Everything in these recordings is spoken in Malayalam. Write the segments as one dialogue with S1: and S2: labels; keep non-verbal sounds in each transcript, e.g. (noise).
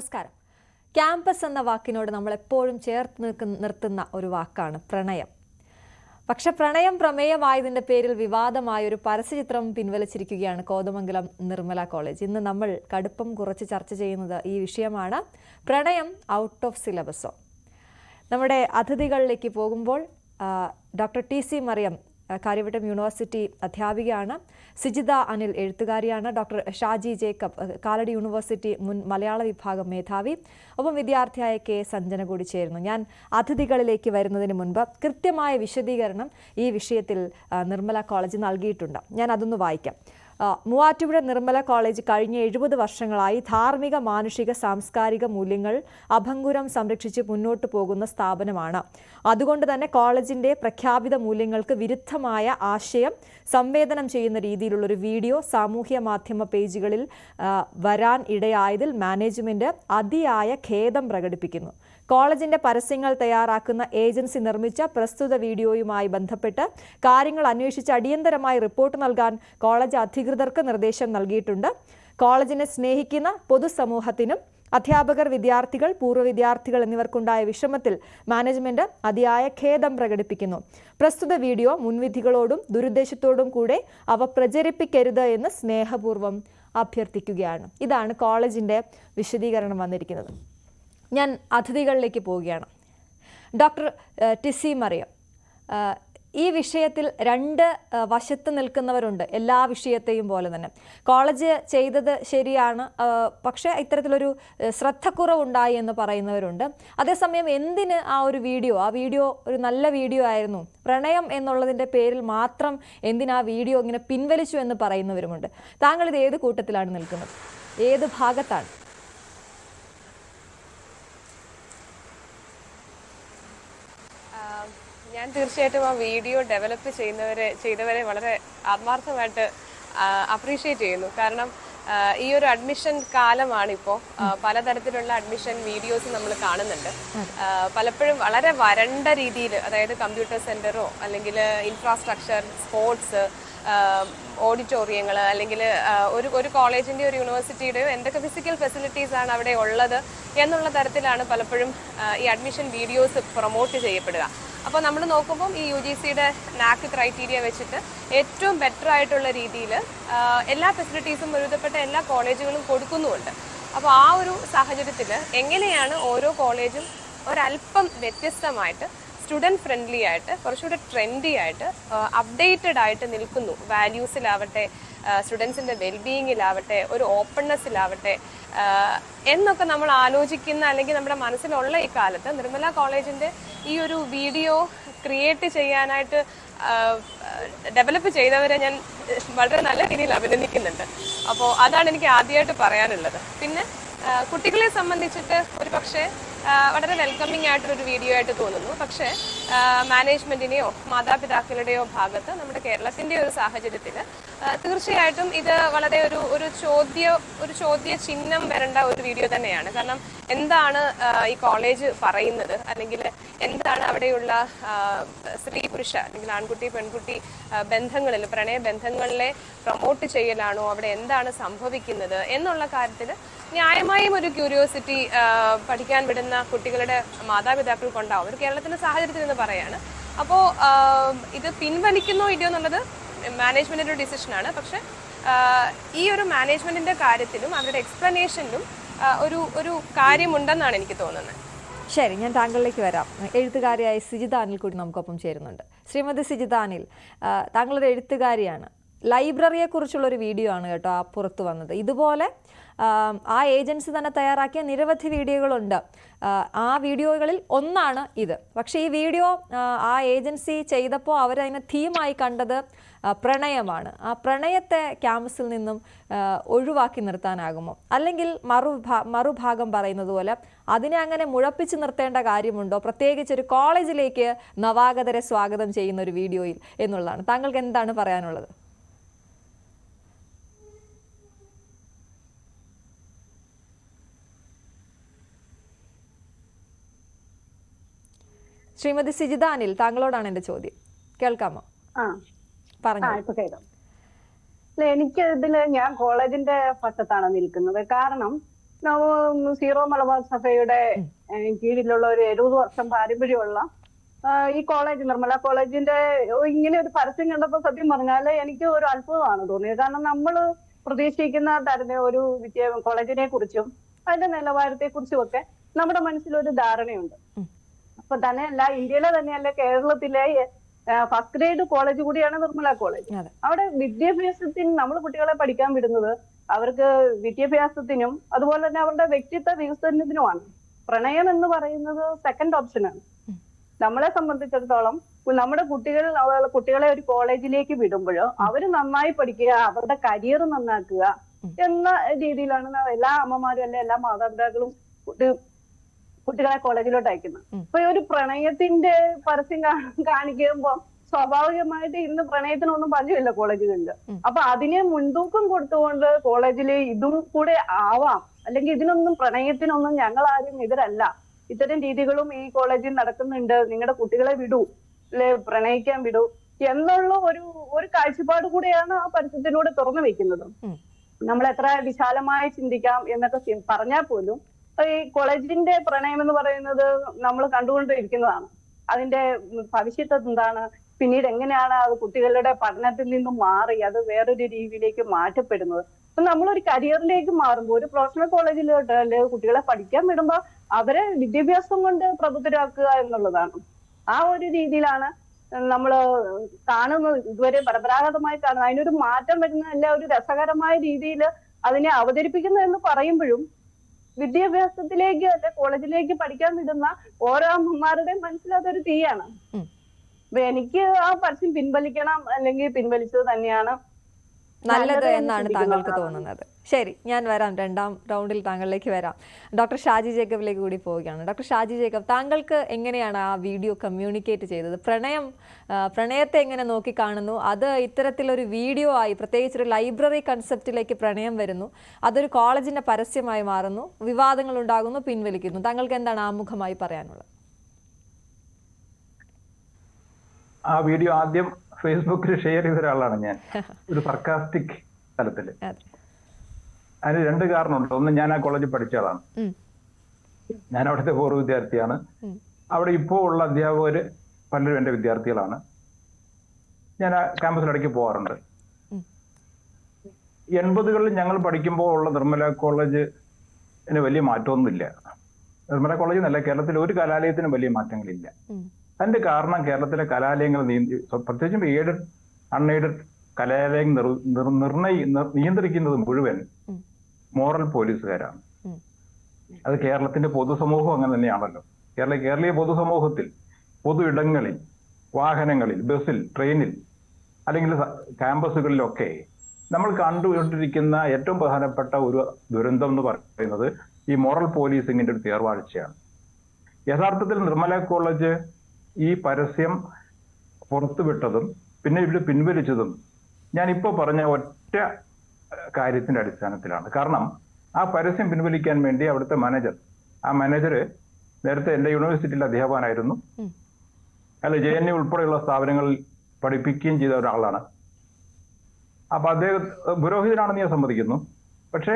S1: നമസ്കാരം. ക്യാമ്പസ് എന്ന വാക്കിനോട് നമ്മൾ എപ്പോഴും ചേർത്ത് നിർത്തുന്ന ഒരു വാക്കാണ് പ്രണയം. പക്ഷെ പ്രണയം പ്രമേയമായതിന്റെ പേരിൽ വിവാദമായ ഒരു പരസ്യചിത്രം പിൻവലിച്ചിരിക്കുകയാണ് കോതമംഗലം നിർമ്മല കോളേജ്. ഇന്ന് നമ്മൾ കടുപ്പം കുറച്ച് ചർച്ച ചെയ്യുന്നത് ഈ വിഷയമാണ് പ്രണയം ഔട്ട് ഓഫ് സിലബസോ നമ്മുടെ അതിഥികളിലേക്ക് പോകുമ്പോൾ doctor T C Mariyam Kariavattom university അധ്യാപികയാണ്. Sijitha Anil എഴുത്തുകാരിയാണ്. Doctor Shaji Jacob Kalady university മുൻ മലയാള വിഭാഗം മേധാവി. ഒപ്പം വിദ്യാർത്ഥിയായ കെ സഞ്ജന കൂടി ചേരുന്നു. ഞാൻ അതിഥികളിലേക്ക് വരുന്നതിന് മുൻപ് കൃത്യമായ വിശദീകരണം ഈ വിഷയത്തിൽ നിർമ്മല കോളേജ് നൽകിയിട്ടുണ്ട്. ഞാൻ അതൊന്ന് വായിക്കാം. മൂവാറ്റുപുഴ നിർമ്മല കോളേജ് കഴിഞ്ഞ എഴുപത് വർഷങ്ങളായി ധാർമ്മിക മാനുഷിക സാംസ്കാരിക മൂല്യങ്ങൾ അഭംഗുരം സംരക്ഷിച്ച് മുന്നോട്ട് പോകുന്ന സ്ഥാപനമാണ്. അതുകൊണ്ട് തന്നെ കോളേജിന്റെ പ്രഖ്യാപിത മൂല്യങ്ങൾക്ക് വിരുദ്ധമായ ആശയം സംവേദനം ചെയ്യുന്ന രീതിയിലുള്ളൊരു വീഡിയോ സാമൂഹ്യ മാധ്യമ പേജുകളിൽ വരാൻ ഇടയായതിൽ മാനേജ്മെന്റ് അതിയായ ഖേദം പ്രകടിപ്പിക്കുന്നു. കോളേജിന്റെ പരസ്യങ്ങൾ തയ്യാറാക്കുന്ന ഏജൻസി നിർമ്മിച്ച പ്രസ്തുത വീഡിയോയുമായി ബന്ധപ്പെട്ട് കാര്യങ്ങൾ അന്വേഷിച്ച് അടിയന്തരമായി റിപ്പോർട്ട് നൽകാൻ കോളേജ് അധികൃതർക്ക് നിർദ്ദേശം നൽകിയിട്ടുണ്ട്. കോളേജിനെ സ്നേഹിക്കുന്ന പൊതുസമൂഹത്തിനും അധ്യാപകർ വിദ്യാർത്ഥികൾ പൂർവ വിദ്യാർത്ഥികൾ എന്നിവർക്കുണ്ടായ വിഷമത്തിൽ മാനേജ്മെന്റ് അതിയായ ഖേദം പ്രകടിപ്പിക്കുന്നു. പ്രസ്തുത വീഡിയോ മുൻവിധികളോടും ദുരുദ്ദേശത്തോടും കൂടെ അവ പ്രചരിപ്പിക്കരുത് എന്ന് സ്നേഹപൂർവം അഭ്യർത്ഥിക്കുകയാണ്. ഇതാണ് കോളേജിന്റെ വിശദീകരണം വന്നിരിക്കുന്നത്. ഞാൻ അതിഥികളിലേക്ക് പോവുകയാണ്. Doctor TC Mariyam. ഈ വിഷയത്തിൽ രണ്ട് വശത്ത് നിൽക്കുന്നവരുണ്ട് എല്ലാ വിഷയത്തെയും പോലെ തന്നെ. കോളേജ് ചെയ്തത് ശരിയാണ് പക്ഷേ ഇത്തരത്തിലൊരു ശ്രദ്ധക്കുറവുണ്ടായി എന്ന് പറയുന്നവരുണ്ട്. അതേസമയം എന്തിന് ആ ഒരു വീഡിയോ ആ വീഡിയോ ഒരു നല്ല വീഡിയോ ആയിരുന്നു? പ്രണയം എന്നുള്ളതിന്റെ പേരിൽ മാത്രം എന്തിനാ വീഡിയോ ഇങ്ങനെ പിൻവലിച്ചു എന്ന് പറയുന്നവരുമുണ്ട്. താങ്കൾ ഏത് കൂട്ടത്തിലാണ് നിൽക്കുന്നത്? ഏത് ഭാഗത്താണ്?
S2: ഞാൻ തീർച്ചയായിട്ടും ആ വീഡിയോ ഡെവലപ്പ് ചെയ്യുന്നവരെ ചെയ്തവരെ വളരെ ആത്മാർത്ഥമായിട്ട് അപ്രീഷിയേറ്റ് ചെയ്യുന്നു. കാരണം ഈ ഒരു അഡ്മിഷൻ കാലമാണിപ്പോൾ പലതരത്തിലുള്ള അഡ്മിഷൻ വീഡിയോസ് നമ്മൾ കാണുന്നുണ്ട്. പലപ്പോഴും വളരെ വരണ്ട രീതിയിൽ അതായത് കമ്പ്യൂട്ടർ സെന്ററോ അല്ലെങ്കിൽ ഇൻഫ്രാസ്ട്രക്ചർ സ്പോർട്സ് ഓഡിറ്റോറിയങ്ങൾ അല്ലെങ്കിൽ ഒരു ഒരു കോളേജിന്റെ ഒരു യൂണിവേഴ്സിറ്റിയുടെയോ എന്തൊക്കെ ഫിസിക്കൽ ഫെസിലിറ്റീസ് ആണ് അവിടെ ഉള്ളത് എന്നുള്ള തരത്തിലാണ് പലപ്പോഴും ഈ അഡ്മിഷൻ വീഡിയോസ് പ്രൊമോട്ട് ചെയ്യപ്പെടുക. അപ്പോൾ നമ്മൾ നോക്കുമ്പം ഈ യു ജി സിയുടെ നാക്ക് ക്രൈറ്റീരിയ വെച്ചിട്ട് ഏറ്റവും ബെറ്റർ ആയിട്ടുള്ള രീതിയിൽ എല്ലാ ഫെസിലിറ്റീസും ഒരുവിധപ്പെട്ട എല്ലാ കോളേജുകളും കൊടുക്കുന്നുമുണ്ട്. അപ്പോൾ ആ ഒരു സാഹചര്യത്തിൽ എങ്ങനെയാണ് ഓരോ കോളേജും ഒരല്പം വ്യത്യസ്തമായിട്ട് സ്റ്റുഡന്റ് ഫ്രണ്ട്ലി ആയിട്ട് കുറച്ചുകൂടെ ട്രെൻഡി ആയിട്ട് അപ്ഡേറ്റഡ് ആയിട്ട് നിൽക്കുന്നു. വാല്യൂസിലാവട്ടെ സ്റ്റുഡൻസിന്റെ വെൽബീയിങ്ങിലാവട്ടെ ഒരു ഓപ്പൺനെസ്സിലാവട്ടെ എന്നൊക്കെ നമ്മൾ ആലോചിക്കുന്ന അല്ലെങ്കിൽ നമ്മുടെ മനസ്സിലുള്ള ഈ കാലത്ത് നിർമ്മല കോളേജിന്റെ ഈ ഒരു വീഡിയോ ക്രിയേറ്റ് ചെയ്യാനായിട്ട് ഡെവലപ്പ് ചെയ്തവരെ ഞാൻ വളരെ നല്ല രീതിയിൽ അഭിനന്ദിക്കുന്നുണ്ട്. അപ്പോൾ അതാണ് എനിക്ക് ആദ്യമായിട്ട് പറയാനുള്ളത്. പിന്നെ കുട്ടികളെ സംബന്ധിച്ചിട്ട് ഒരു പക്ഷേ വളരെ വെൽക്കമിംഗ് ആയിട്ടൊരു വീഡിയോ ആയിട്ട് തോന്നുന്നു. പക്ഷേ മാനേജ്മെന്റിനെയോ മാതാപിതാക്കളുടെയോ ഭാഗത്ത് നമ്മുടെ കേരളത്തിന്റെ ഒരു സാഹചര്യത്തിൽ തീർച്ചയായിട്ടും ഇത് വളരെ ഒരു ഒരു ചോദ്യ ഒരു ചോദ്യ ചിഹ്നം വരേണ്ട ഒരു വീഡിയോ തന്നെയാണ്. കാരണം എന്താണ് ഈ കോളേജ് പറയുന്നത്? അല്ലെങ്കിൽ എന്താണ് അവിടെയുള്ള സ്ത്രീ പുരുഷ അല്ലെങ്കിൽ ആൺകുട്ടി പെൺകുട്ടി ബന്ധങ്ങളിൽ പ്രണയ ബന്ധങ്ങളിലെ പ്രൊമോട്ട് ചെയ്യലാണോ? അവിടെ എന്താണ് സംഭവിക്കുന്നത്? എന്നുള്ള കാര്യത്തിൽ ന്യായമായും ഒരു ക്യൂരിയോസിറ്റി പഠിക്കാൻ വിടുന്ന കുട്ടികളുടെ മാതാപിതാക്കൾക്കുണ്ടാവും ഒരു കേരളത്തിന്റെ സാഹചര്യത്തിൽ നിന്ന് പറയാണ്. അപ്പോൾ ഇത് പിൻവലിക്കുന്നോ ഇല്ലയോ എന്നുള്ളത് മാനേജ്മെന്റിന്റെ ഒരു ഡിസിഷനാണ് പക്ഷെ ഈ ഒരു മാനേജ്മെന്റിന്റെ കാര്യത്തിലും അവരുടെ എക്സ്പ്ലനേഷനിലും ഒരു ഒരു കാര്യമുണ്ടെന്നാണ് എനിക്ക് തോന്നുന്നത്.
S1: ശരി ഞാൻ താങ്കളിലേക്ക് വരാം. എഴുത്തുകാരിയായ സിജിത അനിൽ കൂടി നമുക്കൊപ്പം ചേരുന്നുണ്ട്. ശ്രീമതി സിജിത അനിൽ താങ്കളൊരു എഴുത്തുകാരിയാണ്. ലൈബ്രറിയെക്കുറിച്ചുള്ള ഒരു വീഡിയോ ആണ് കേട്ടോ ആ പുറത്തു വന്നത്. ഇതുപോലെ ആ, ഏജൻസി തന്നെ തയ്യാറാക്കിയ നിരവധി വീഡിയോകളുണ്ട്. ആ, വീഡിയോകളിൽ ഒന്നാണ് ഇത്. പക്ഷേ ഈ വീഡിയോ ആ ഏജൻസി ചെയ്തപ്പോൾ അവരതിനെ തീമായി കണ്ടത് പ്രണയമാണ്. ആ പ്രണയത്തെ ക്യാമ്പസിൽ നിന്നും ഒഴിവാക്കി നിർത്താനാകുമോ? അല്ലെങ്കിൽ മറുഭാ മറുഭാഗം പറയുന്നത് പോലെ അതിനെ അങ്ങനെ മുഴപ്പിച്ച് നിർത്തേണ്ട കാര്യമുണ്ടോ? പ്രത്യേകിച്ച് ഒരു കോളേജിലേക്ക് നവാഗതരെ സ്വാഗതം ചെയ്യുന്ന ഒരു വീഡിയോയിൽ എന്നുള്ളതാണ്. താങ്കൾക്ക് എന്താണ് പറയാനുള്ളത്? ശ്രീമതി സിജിത അനിൽ താങ്കളോടാണ് എന്റെ ചോദ്യം. കേൾക്കാമോ? പറഞ്ഞു.
S3: എനിക്ക് ഇതിൽ ഞാൻ കോളേജിന്റെ പക്ഷത്താണ് നിൽക്കുന്നത്. കാരണം സീറോ മലബാർ സഭയുടെ കീഴിലുള്ള ഒരു എഴുപത് വർഷം പാരമ്പര്യമുള്ള ഈ കോളേജ് നിർമ്മല കോളേജിന്റെ ഇങ്ങനെ ഒരു പരസ്യം കണ്ടപ്പോൾ സത്യം പറഞ്ഞാൽ എനിക്ക് ഒരു അത്ഭുതമാണ് തോന്നിയത്. കാരണം നമ്മൾ പ്രതീക്ഷിക്കുന്ന തരുന്ന ഒരു വിദ്യ കോളേജിനെ കുറിച്ചും അതിന്റെ നിലവാരത്തെ കുറിച്ചും ഒക്കെ നമ്മുടെ മനസ്സിലൊരു ധാരണയുണ്ട്.
S1: ഉം.
S3: അപ്പൊ തന്നെയല്ല ഇന്ത്യയിലെ തന്നെയല്ല കേരളത്തിലെ ഫസ്റ്റ് ഗ്രേഡ് കോളേജ് കൂടിയാണ് നിർമ്മല കോളേജ് അവിടെ വിദ്യാഭ്യാസത്തിന് നമ്മൾ കുട്ടികളെ പഠിക്കാൻ വിടുന്നത് അവർക്ക് വിദ്യാഭ്യാസത്തിനും അതുപോലെ തന്നെ അവരുടെ വ്യക്തിത്വ വികസനത്തിനുമാണ്. പ്രണയം എന്ന് പറയുന്നത് സെക്കൻഡ് ഓപ്ഷനാണ്. നമ്മളെ സംബന്ധിച്ചിടത്തോളം നമ്മുടെ കുട്ടികൾ കുട്ടികളെ ഒരു കോളേജിലേക്ക് വിടുമ്പോൾ അവർ നന്നായി പഠിക്കുക അവരുടെ കരിയർ നന്നാക്കുക എന്ന രീതിയിലാണ്. എല്ലാ അമ്മമാരും അല്ലെ എല്ലാ മാതാപിതാക്കളും കുട്ടികളെ കോളേജിലോട്ട് അയക്കുന്നത്. അപ്പൊ ഒരു പ്രണയത്തിന്റെ പരസ്യം (laughs) കാണിക്കുമ്പോൾ സ്വാഭാവികമായിട്ട് ഇന്ന് പ്രണയത്തിനൊന്നും പഞ്ഞമില്ല കോളേജുകളിൽ. അപ്പൊ അതിനെ മുൻതൂക്കം കൊടുത്തുകൊണ്ട് കോളേജിൽ ഇതും കൂടെ ആവാം. അല്ലെങ്കിൽ ഇതിനൊന്നും പ്രണയത്തിനൊന്നും ഞങ്ങൾ ആരും എതിരല്ല. ഇത്തരം രീതികളും ഈ കോളേജിൽ നടക്കുന്നുണ്ട്. നിങ്ങളുടെ കുട്ടികളെ വിടൂ. അല്ലെ പ്രണയിക്കാൻ വിടൂ. എന്നുള്ള ഒരു ഒരു കാഴ്ചപ്പാട് കൂടെയാണ് ആ പരസ്യത്തിലൂടെ തുറന്നു വെക്കുന്നത്. നമ്മൾ എത്ര വിശാലമായി ചിന്തിക്കാം എന്നൊക്കെ പറഞ്ഞാൽ പോലും ഈ കോളേജിന്റെ പ്രണയം എന്ന് പറയുന്നത് നമ്മൾ കണ്ടുകൊണ്ടിരിക്കുന്നതാണ്. അതിന്റെ ഭവിഷ്യത്ത് എന്താണ്? പിന്നീട് എങ്ങനെയാണ് അത് കുട്ടികളുടെ പഠനത്തിൽ നിന്ന് മാറി അത് വേറൊരു രീതിയിലേക്ക് മാറ്റപ്പെടുന്നത്? അപ്പൊ നമ്മളൊരു കരിയറിലേക്ക് മാറുമ്പോൾ ഒരു പ്രൊഫഷണൽ കോളേജിലോട്ട് അല്ലെങ്കിൽ കുട്ടികളെ പഠിക്കാൻ വിടുമ്പോൾ അവരെ വിദ്യാഭ്യാസം കൊണ്ട് പ്രബുദ്ധരാക്കുക എന്നുള്ളതാണ്. ആ ഒരു രീതിയിലാണ് നമ്മൾ കാണുന്നത്. ഇതുവരെ പരമ്പരാഗതമായി കാണുന്നത്. അതിനൊരു മാറ്റം വരുന്നതല്ല ഒരു രസകരമായ രീതിയിൽ അതിനെ അവതരിപ്പിക്കുന്നു എന്ന് പറയുമ്പോഴും വിദ്യാഭ്യാസത്തിലേക്ക് അല്ലെ കോളേജിലേക്ക് പഠിക്കാൻ വിടുന്ന ഓരോ അമ്മമാരുടെയും മനസ്സിൽ അതൊരു തീയാണ്. അപ്പൊ എനിക്ക് ആ പരസ്യം പിൻവലിക്കണം അല്ലെങ്കിൽ പിൻവലിച്ചത് തന്നെയാണ്
S1: നല്ലത് എന്നാണ് താങ്കൾക്ക് തോന്നുന്നത്. ശരി ഞാൻ വരാം. രണ്ടാം റൗണ്ടിൽ താങ്കളിലേക്ക് വരാം. ഡോക്ടർ ഷാജി ജേക്കബിലേക്ക് കൂടി പോവുകയാണ്. ഡോക്ടർ ഷാജി ജേക്കബ് താങ്കൾക്ക് എങ്ങനെയാണ് ആ വീഡിയോ കമ്മ്യൂണിക്കേറ്റ് ചെയ്തത്? പ്രണയം പ്രണയത്തെ എങ്ങനെ നോക്കി കാണുന്നു അത് ഇത്തരത്തിലൊരു വീഡിയോ ആയി പ്രത്യേകിച്ച് ഒരു ലൈബ്രറി കൺസെപ്റ്റിലേക്ക് പ്രണയം വരുന്നു. അതൊരു കോളേജിന്റെ പരസ്യമായി മാറുന്നു. വിവാദങ്ങൾ ഉണ്ടാകുന്നു പിൻവലിക്കുന്നു. താങ്കൾക്ക് എന്താണ് ആമുഖമായി പറയാനുള്ളത്?
S4: ആ വീഡിയോ ആദ്യം ഫേസ്ബുക്കിൽ ഷെയർ ചെയ്ത ഒരാളാണ് ഞാൻ. (laughs) ഒരു സർക്കാസ്റ്റിക് തലത്തിൽ
S1: അതെ.
S4: അതിന് രണ്ട് കാരണമുണ്ട്. ഒന്ന് ഞാൻ ആ കോളേജിൽ പഠിച്ച ആളാണ്. ഞാൻ അവിടുത്തെ പൂർവ വിദ്യാർത്ഥിയാണ്. അവിടെ ഇപ്പോൾ ഉള്ള അധ്യാപകര് പലരും എന്റെ വിദ്യാർത്ഥികളാണ്. ഞാൻ ആ ക്യാമ്പസിലിടയ്ക്ക് പോകാറുണ്ട്. എൺപതുകളിൽ ഞങ്ങൾ പഠിക്കുമ്പോൾ ഉള്ള നിർമ്മല കോളേജ് വലിയ മാറ്റമൊന്നുമില്ല. നിർമ്മല കോളേജ് എന്നല്ല കേരളത്തിൽ ഒരു കലാലയത്തിനും വലിയ മാറ്റങ്ങളില്ല. അതിന്റെ കാരണം കേരളത്തിലെ കലാലയങ്ങൾ നിയന്ത്രി പ്രത്യേകിച്ചും എയ്ഡഡ് അൺഎയ്ഡഡ് കലാലയം നിർ നിർ- നിർണയി നിയന്ത്രിക്കുന്നത് മുഴുവൻ മോറൽ പോലീസുകാരാണ്. അത് കേരളത്തിന്റെ പൊതുസമൂഹം അങ്ങനെ തന്നെയാണല്ലോ. കേരള കേരളീയ പൊതുസമൂഹത്തിൽ പൊതു ഇടങ്ങളിൽ വാഹനങ്ങളിൽ ബസ്സിൽ ട്രെയിനിൽ അല്ലെങ്കിൽ ക്യാമ്പസുകളിലൊക്കെ നമ്മൾ കണ്ടുകൊണ്ടിരിക്കുന്ന ഏറ്റവും പ്രധാനപ്പെട്ട ഒരു ദുരന്തം എന്ന് പറയുന്നത് ഈ മോറൽ പോലീസിങ്ങിന്റെ ഒരു തേർവാഴ്ചയാണ്. യഥാർത്ഥത്തിൽ നിർമ്മല കോളേജ് ഈ പരസ്യം പുറത്തുവിട്ടതും പിന്നെ ഇവിടെ പിൻവലിച്ചതും ഞാൻ ഇപ്പോൾ പറഞ്ഞ ഒറ്റ കാര്യത്തിന്റെ കാര്യത്തിന്റെ അടിസ്ഥാനത്തിലാണ്. കാരണം ആ പരസ്യം പിൻവലിക്കാൻ വേണ്ടി അവിടുത്തെ മാനേജർ ആ മാനേജർ നേരത്തെ എന്റെ യൂണിവേഴ്സിറ്റിയിലെ അധ്യാപകനായിരുന്നു. അല്ല ജെ എൻ യു ഉൾപ്പെടെയുള്ള സ്ഥാപനങ്ങളിൽ പഠിപ്പിക്കുകയും ചെയ്ത ഒരാളാണ്. അപ്പൊ അദ്ദേഹം പുരോഹിതനാണെന്ന് ഞാൻ സമ്മതിക്കുന്നു. പക്ഷേ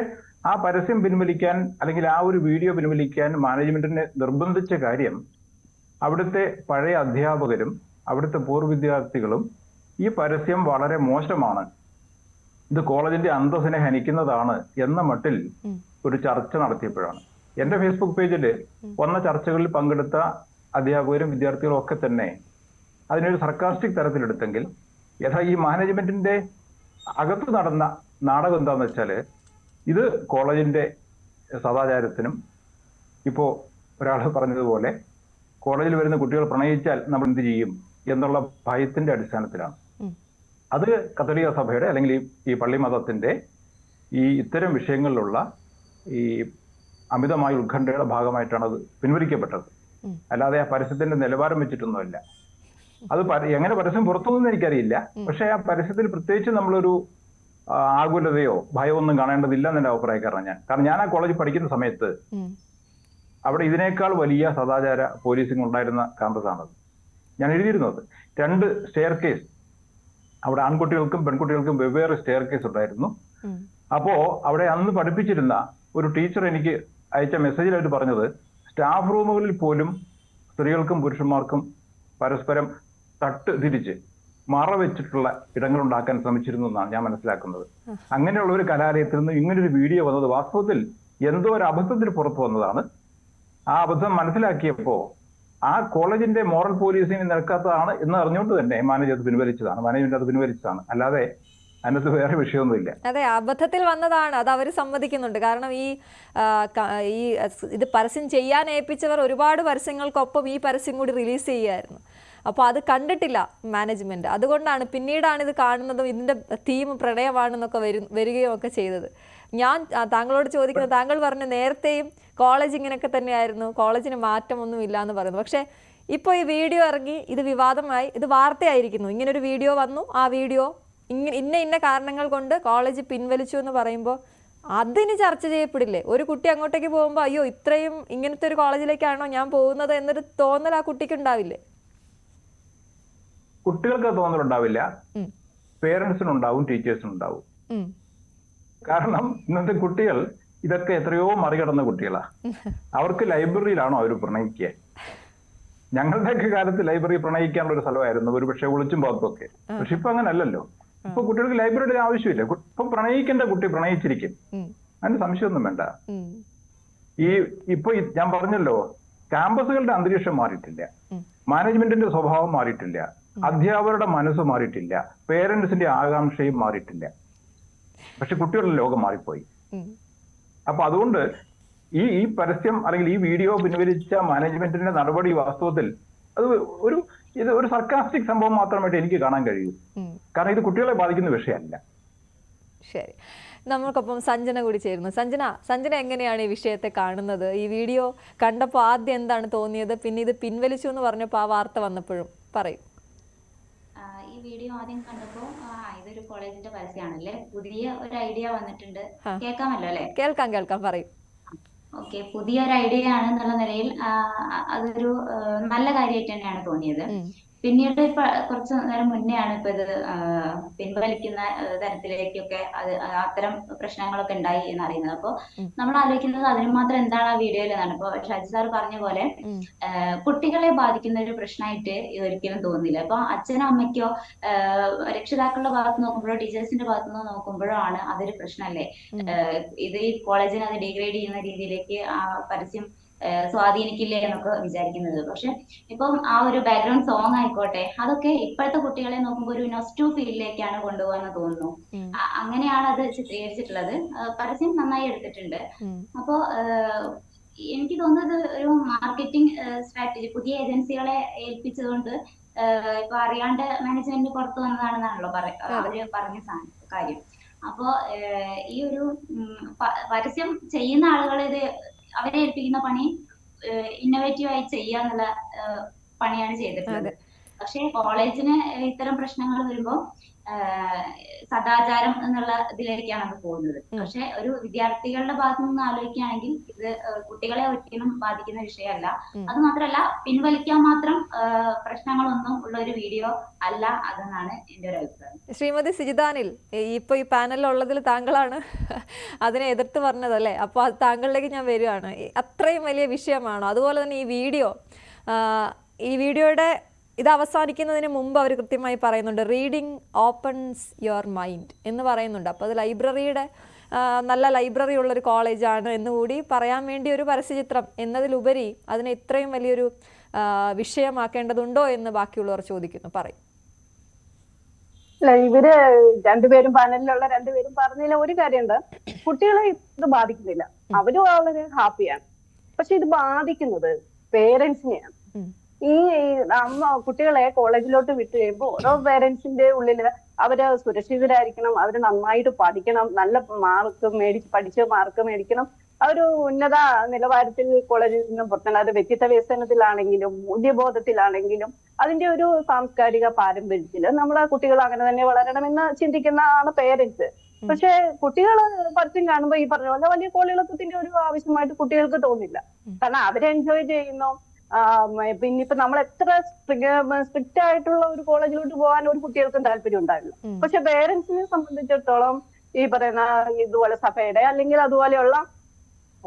S4: ആ പരസ്യം പിൻവലിക്കാൻ അല്ലെങ്കിൽ ആ ഒരു വീഡിയോ പിൻവലിക്കാൻ മാനേജ്മെന്റിനെ നിർബന്ധിച്ച കാര്യം അവിടുത്തെ പഴയ അധ്യാപകരും അവിടുത്തെ പൂർവ വിദ്യാർത്ഥികളും ഈ പരസ്യം വളരെ മോശമാണ്. ഇത് കോളേജിന്റെ അന്തസ്സിനെ ഹനിക്കുന്നതാണ് എന്ന മട്ടിൽ ഒരു ചർച്ച നടത്തിയപ്പോഴാണ്. എന്റെ ഫേസ്ബുക്ക് പേജിൽ വന്ന ചർച്ചകളിൽ പങ്കെടുത്ത അധ്യാപകരും വിദ്യാർത്ഥികളും ഒക്കെ തന്നെ അതിനൊരു സർക്കാസ്റ്റിക് തരത്തിലെടുത്തെങ്കിൽ യഥാ ഈ മാനേജ്മെന്റിന്റെ അകത്ത് നടന്ന നാടകം എന്താന്ന് വെച്ചാൽ ഇത് കോളേജിന്റെ സദാചാരത്തിനും ഇപ്പോ ഒരാൾ പറഞ്ഞതുപോലെ കോളേജിൽ വരുന്ന കുട്ടികൾ പ്രണയിച്ചാൽ നമ്മൾ എന്ത് ചെയ്യും എന്നുള്ള ഭയത്തിന്റെ അടിസ്ഥാനത്തിലാണ്. അത് കത്തോലിക്ക സഭയുടെ അല്ലെങ്കിൽ ഈ- പള്ളി മതത്തിന്റെ ഈ ഇത്തരം വിഷയങ്ങളിലുള്ള ഈ അമിതമായ ഉത്കണ്ഠയുടെ ഭാഗമായിട്ടാണ് അത് പിൻവലിക്കപ്പെട്ടത്. അല്ലാതെ ആ പരസ്യത്തിന്റെ നിലവാരം വെച്ചിട്ടൊന്നുമല്ല. അത് എങ്ങനെ പരസ്യം പുറത്തുനിന്ന് എനിക്കറിയില്ല. പക്ഷെ ആ പരസ്യത്തിൽ പ്രത്യേകിച്ച് നമ്മളൊരു ആകുലതയോ ഭയമൊന്നും കാണേണ്ടതില്ല എന്നെ അഭിപ്രായക്കാരനാണ് ഞാൻ. കാരണം ഞാൻ ആ കോളേജിൽ പഠിക്കുന്ന സമയത്ത്. അവിടെ ഇതിനേക്കാൾ വലിയ സദാചാര പോലീസിംഗ് ഉണ്ടായിരുന്ന കാന്തസാണത്. ഞാൻ എഴുതിയിരുന്നത് രണ്ട് സ്റ്റെയർ കേസ് അവിടെ ആൺകുട്ടികൾക്കും പെൺകുട്ടികൾക്കും വെവ്വേറെ സ്റ്റെയർ കേസ് ഉണ്ടായിരുന്നു.
S1: അപ്പോൾ
S4: അപ്പോ അവിടെ അന്ന് പഠിപ്പിച്ചിരുന്ന ഒരു ടീച്ചർ എനിക്ക് അയച്ച മെസ്സേജിലായിട്ട് പറഞ്ഞത് സ്റ്റാഫ് റൂമുകളിൽ പോലും സ്ത്രീകൾക്കും പുരുഷന്മാർക്കും പരസ്പരം തട്ട് തിരിച്ച് മറ വെച്ചിട്ടുള്ള ഇടങ്ങൾ ഉണ്ടാക്കാൻ ശ്രമിച്ചിരുന്നു എന്നാണ് ഞാൻ മനസ്സിലാക്കുന്നത്. അങ്ങനെയുള്ള ഒരു കലാലയത്തിൽ നിന്ന് ഇങ്ങനൊരു വീഡിയോ വന്നത് വാസ്തവത്തിൽ എന്തോ ഒരു അബദ്ധത്തിന് പുറത്തു വന്നതാണ്. ആ അബദ്ധം മനസ്സിലാക്കിയപ്പോ ആ കോളേജിന്റെ മോറൽ പോലീസിന് നിൽക്കാത്തതാണ് എന്ന് അറിഞ്ഞുകൊണ്ട് തന്നെ മാനേജർ അത് പിൻവലിച്ചതാണ്. മാനേജ്മെന്റ് അത് പിൻവലിച്ചതാണ്. അല്ലാതെ അതിനകത്ത് വേറെ വിഷയമൊന്നുമില്ല.
S1: അതെ അബദ്ധത്തിൽ വന്നതാണ്. അത് അവർ സമ്മതിക്കുന്നുണ്ട്. കാരണം ഈ ഈ ഇത് പരസ്യം ചെയ്യാൻ ഏൽപ്പിച്ചവർ ഒരുപാട് പരസ്യങ്ങൾക്കൊപ്പം ഈ പരസ്യം കൂടി റിലീസ് ചെയ്യുമായിരുന്നു അപ്പോൾ അത് കണ്ടിട്ടില്ല മാനേജ്മെന്റ്. അതുകൊണ്ടാണ് പിന്നീടാണ് ഇത് കാണുന്നതും ഇതിന്റെ തീം പ്രണയമാണെന്നൊക്കെ വരും വരികയും ഒക്കെ ചെയ്തത്. ഞാൻ താങ്കളോട് ചോദിക്കുന്നത് താങ്കൾ പറഞ്ഞു നേരത്തെയും കോളേജ് ഇങ്ങനെയൊക്കെ തന്നെയായിരുന്നു. കോളേജിന് മാറ്റമൊന്നും ഇല്ല എന്ന് പറയുന്നു. പക്ഷേ ഇപ്പോൾ ഈ വീഡിയോ ഇറങ്ങി ഇത് വിവാദമായി ഇത് വാർത്തയായിരിക്കുന്നു. ഇങ്ങനൊരു വീഡിയോ വന്നു. ആ വീഡിയോ ഇങ്ങനെ ഇന്ന ഇന്ന കാരണങ്ങൾ കൊണ്ട് കോളേജ് പിൻവലിച്ചു എന്ന് പറയുമ്പോൾ അതിന് ചർച്ച ചെയ്യപ്പെടില്ലേ? ഒരു കുട്ടി അങ്ങോട്ടേക്ക് പോകുമ്പോൾ അയ്യോ ഇത്രയും ഇങ്ങനത്തെ ഒരു കോളേജിലേക്കാണോ ഞാൻ പോകുന്നത്? എന്നൊരു തോന്നൽ ആ കുട്ടിക്ക് ഉണ്ടാവില്ലേ?
S4: കുട്ടികൾക്ക് തോന്നലുണ്ടാവില്ല. പേരൻസിനുണ്ടാവും ടീച്ചേഴ്സിനുണ്ടാവും. കാരണം ഇന്നത്തെ കുട്ടികൾ ഇതൊക്കെ എത്രയോ മറികടന്ന കുട്ടികളാ. അവർക്ക് ലൈബ്രറിയിലാണോ അവർ പ്രണയിക്കുക? ഞങ്ങളുടെയൊക്കെ കാലത്ത് ലൈബ്രറി പ്രണയിക്കാനുള്ള ഒരു സ്ഥലമായിരുന്നു. ഒരു പക്ഷേ ഒളിച്ചും ഒക്കെ. പക്ഷെ ഇപ്പൊ അങ്ങനെ അല്ലല്ലോ ഇപ്പൊ കുട്ടികൾക്ക് ലൈബ്രറിയുടെ ആവശ്യമില്ല. ഇപ്പൊ പ്രണയിക്കേണ്ട കുട്ടി പ്രണയിച്ചിരിക്കും.
S1: അതിന്റെ
S4: അതിന് സംശയമൊന്നും വേണ്ട. ഈ ഇപ്പൊ ഞാൻ പറഞ്ഞല്ലോ ക്യാമ്പസുകളുടെ അന്തരീക്ഷം മാറിയിട്ടില്ല. മാനേജ്മെന്റിന്റെ സ്വഭാവം മാറിയിട്ടില്ല. അധ്യാപകരുടെ മനസ്സ് മാറിയിട്ടില്ല. പേരൻസിന്റെ ആകാംക്ഷയും മാറിയിട്ടില്ല. പക്ഷെ കുട്ടികളുടെ ലോകം മാറിപ്പോയി. അപ്പൊ അതുകൊണ്ട് ഈ ഈ പരസ്യം അല്ലെങ്കിൽ ഈ വീഡിയോ പിൻവലിച്ച മാനേജ്മെന്റിന്റെ നടപടി വാസ്തവത്തിൽ അത് ഒരു ഇത് ഒരു സർക്കാസ്റ്റിക് സംഭവം മാത്രമായിട്ട് എനിക്ക് കാണാൻ കഴിയൂ. കാരണം ഇത് കുട്ടികളെ ബാധിക്കുന്ന വിഷയമല്ല.
S1: ശരി. നമ്മൾക്കൊപ്പം സഞ്ജന കൂടി ചേരുന്നു. സഞ്ജന സഞ്ജന എങ്ങനെയാണ് ഈ വിഷയത്തെ കാണുന്നത്? ഈ വീഡിയോ കണ്ടപ്പോൾ ആദ്യം എന്താണ് തോന്നിയത്? പിന്നെ ഇത് പിൻവലിച്ചു എന്ന് പറഞ്ഞപ്പോൾ ആ വാർത്ത വന്നപ്പോഴും പറയും.
S5: ഈ വീഡിയോ ആദ്യം കണ്ടപ്പോ ആ ഇതൊരു കോളേജിന്റെ പരസ്യമാണല്ലേ പുതിയ ഒരു ഐഡിയ വന്നിട്ടുണ്ട്. കേൾക്കാമല്ലോ അല്ലേ?
S1: കേൾക്കാം കേൾക്കാം പറയും.
S5: ഓക്കെ പുതിയ ഒരു ഐഡിയ ആണെന്നുള്ള നിലയിൽ അതൊരു നല്ല കാര്യമായിട്ട് തന്നെയാണ് തോന്നിയത്. പിന്നീട് ഇപ്പൊ കുറച്ച് നേരം മുന്നേ ആണ് ഇപ്പൊ ഇത് പിൻവലിക്കുന്ന തരത്തിലേക്കൊക്കെ അത് അത്തരം പ്രശ്നങ്ങളൊക്കെ ഉണ്ടായി എന്ന് അറിയുന്നത് അപ്പൊ നമ്മൾ ആലോചിക്കുന്നത് അതിന് മാത്രം എന്താണ് ആ വീഡിയോയിൽ എന്നാണ്. ഇപ്പൊ ഷാജി സാർ പറഞ്ഞ പോലെ. കുട്ടികളെ ബാധിക്കുന്ന ഒരു പ്രശ്നമായിട്ട് ഒരിക്കലും തോന്നില്ല അപ്പൊ അച്ഛനോ അമ്മയ്ക്കോ രക്ഷിതാക്കളുടെ ഭാഗത്ത് നോക്കുമ്പോഴോ ടീച്ചേഴ്സിന്റെ ഭാഗത്ത് നിന്ന് നോക്കുമ്പോഴോ ആണ് അതൊരു പ്രശ്നമല്ലേ ഇത് ഈ കോളേജിനെ അത് ഡിഗ്രേഡ് ചെയ്യുന്ന രീതിയിലേക്ക് ആ പരസ്യം സ്വാധീനിക്കില്ലേ എന്നൊക്കെ വിചാരിക്കുന്നത്. പക്ഷെ ഇപ്പം ആ ഒരു ബാക്ക്ഗ്രൗണ്ട് സോങ് ആയിക്കോട്ടെ അതൊക്കെ ഇപ്പോഴത്തെ കുട്ടികളെ നോക്കുമ്പോൾ ഒരു നൊസ്റ്റു ഫീലിലേക്കാണ് കൊണ്ടുപോകാന്ന് തോന്നുന്നു. അങ്ങനെയാണ് അത് ചിത്രീകരിച്ചിട്ടുള്ളത്. പരസ്യം നന്നായി എടുത്തിട്ടുണ്ട്. അപ്പോ എനിക്ക് തോന്നുന്നത് ഒരു മാർക്കറ്റിംഗ് സ്ട്രാറ്റജി പുതിയ ഏജൻസികളെ ഏൽപ്പിച്ചതുകൊണ്ട് ഇപ്പൊ അറിയാണ്ട് മാനേജ്മെന്റ് പുറത്തു വന്നതാണെന്നാണല്ലോ അവർ പറഞ്ഞ കാര്യം. അപ്പോ ഈ ഒരു പരസ്യം ചെയ്യുന്ന ആളുകൾ ഇത് അവരെ ഏൽപ്പിക്കുന്ന പണി ഇന്നോവേറ്റീവ് ആയി ചെയ്യുക പണിയാണ് ചെയ്തിട്ടുള്ളത്. പക്ഷേ കോളേജിന് ഇത്തരം പ്രശ്നങ്ങൾ വരുമ്പോൾ സദാചാരം എന്നുള്ള ഇതിലേക്കാണ് അത് പോകുന്നത്. പക്ഷെ ഒരു വിദ്യാർത്ഥികളുടെ ഭാഗത്തു നിന്ന് ആലോചിക്കുകയാണെങ്കിൽ ഇത് കുട്ടികളെ ഒരിക്കലും ബാധിക്കുന്ന വിഷയമല്ല. അത് മാത്രമല്ല പിൻവലിക്കാൻ മാത്രം പ്രശ്നങ്ങളൊന്നും ഉള്ള ഒരു വീഡിയോ അല്ല അതെന്നാണ് എന്റെ ഒരു അഭിപ്രായം.
S1: ശ്രീമതി സിജിദാനിൽ ഇപ്പൊ ഈ പാനലിലുള്ളതിൽ താങ്കളാണ് അതിനെ എതിർത്ത് പറഞ്ഞതല്ലേ അപ്പോൾ അത് താങ്കളിലേക്ക് ഞാൻ വരികയാണ്. അത്രയും വലിയ വിഷയമാണോ? അതുപോലെ തന്നെ ഈ വീഡിയോ ഈ വീഡിയോയുടെ ഇത് അവസാനിക്കുന്നതിന് മുമ്പ് അവർ കൃത്യമായി പറയുന്നുണ്ട് റീഡിങ് ഓപ്പൺസ് യുവർ മൈൻഡ് എന്ന് പറയുന്നുണ്ട്. അപ്പോൾ അത് ലൈബ്രറിയുടെ നല്ല ലൈബ്രറി ഉള്ളൊരു കോളേജാണ് എന്നുകൂടി പറയാൻ വേണ്ടി ഒരു പരസ്യചിത്രം എന്നതിലുപരി അതിനെ ഇത്രയും വലിയൊരു വിഷയമാക്കേണ്ടതുണ്ടോ എന്ന് ബാക്കിയുള്ളവർ ചോദിക്കുന്നു. പറയും.
S3: ഇവർ രണ്ടുപേരും പാനലിലുള്ള രണ്ടുപേരും പറഞ്ഞതിൽ ഒരു കാര്യമുണ്ട്. കുട്ടികളെ ഇത് ബാധിക്കുന്നില്ല. അവർ വളരെ ഹാപ്പിയാണ് പക്ഷെ ഇത് ബാധിക്കുന്നത് പേരൻസിനെയാണ്. ഈ അമ്മ കുട്ടികളെ കോളേജിലോട്ട് വിട്ടു കഴിയുമ്പോൾ ഓരോ പേരൻസിന്റെ ഉള്ളിൽ അവർ സുരക്ഷിതരായിരിക്കണം അവർ നന്നായിട്ട് പഠിക്കണം നല്ല മാർക്ക് മേടിച്ച് പഠിച്ച് മാർക്ക് മേടിക്കണം. ഒരു ഉന്നത നിലവാരത്തിൽ കോളേജിൽ നിന്നും പുറത്തുനിന്ന് അത് വ്യക്തിത്വ വികസനത്തിലാണെങ്കിലും മൂല്യബോധത്തിലാണെങ്കിലും അതിന്റെ ഒരു സാംസ്കാരിക പാരമ്പര്യത്തിൽ നമ്മളെ കുട്ടികൾ അങ്ങനെ തന്നെ വളരണമെന്ന് ചിന്തിക്കുന്നതാണ് പേരൻസ് പക്ഷെ കുട്ടികൾ പരസ്യം കാണുമ്പോൾ ഈ പറഞ്ഞ പോലെ വലിയ കോളിളക്കത്തിന്റെ ഒരു ആവശ്യമായിട്ട് കുട്ടികൾക്ക് തോന്നില്ല. കാരണം അവരെ എൻജോയ് ചെയ്യുന്നു. പിന്നെ ഇപ്പൊ നമ്മൾ എത്ര സ്ട്രിക്റ്റ് ആയിട്ടുള്ള ഒരു കോളേജിലോട്ട് പോകാൻ ഒരു കുട്ടികൾക്കും താല്പര്യം ഉണ്ടാവില്ല. പക്ഷെ പേരൻസിനെ സംബന്ധിച്ചിടത്തോളം ഈ പറയുന്ന ഇതുപോലെ സഭയുടെ അല്ലെങ്കിൽ അതുപോലെയുള്ള